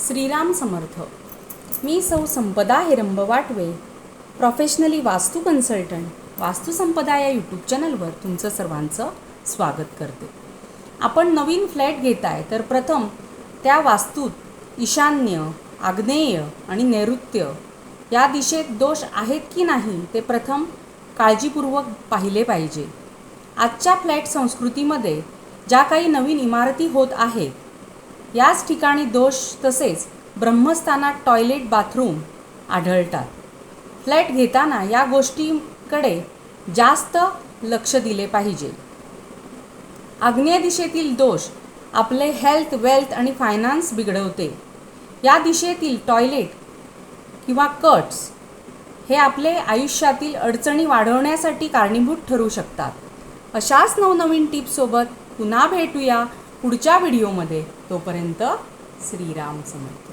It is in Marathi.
श्रीराम समर्थ. मी सौ संपदा हिरंब वाटवे प्रोफेशनली वास्तू कन्सल्टंट वास्तुसंपदा या यूट्यूब चॅनलवर तुमचं सर्वांचं स्वागत करते. आपण नवीन फ्लॅट घेताय तर प्रथम त्या वास्तूत ईशान्य आग्नेय आणि नैऋत्य या दिशेत दोष आहेत की नाही ते प्रथम काळजीपूर्वक पाहिले पाहिजे. आजच्या फ्लॅट संस्कृतीमध्ये ज्या काही नवीन इमारती होत आहेत याच ठिकाणी दोष तसेच ब्रह्मस्थानात टॉयलेट बाथरूम आढळतात. फ्लॅट घेताना या गोष्टीकडे जास्त लक्ष दिले पाहिजे. आग्नेय दिशेतील दोष आपले हेल्थ वेल्थ आणि फायनान्स बिघडवते. या दिशेतील टॉयलेट किंवा कट्स हे आपले आयुष्यातील अडचणी वाढवण्यासाठी कारणीभूत ठरू शकतात. अशाच नवनवीन टिप्ससोबत पुन्हा भेटूया. पुढच्या व्हिडिओमध्ये तोपर्यंत श्रीराम समर्थ.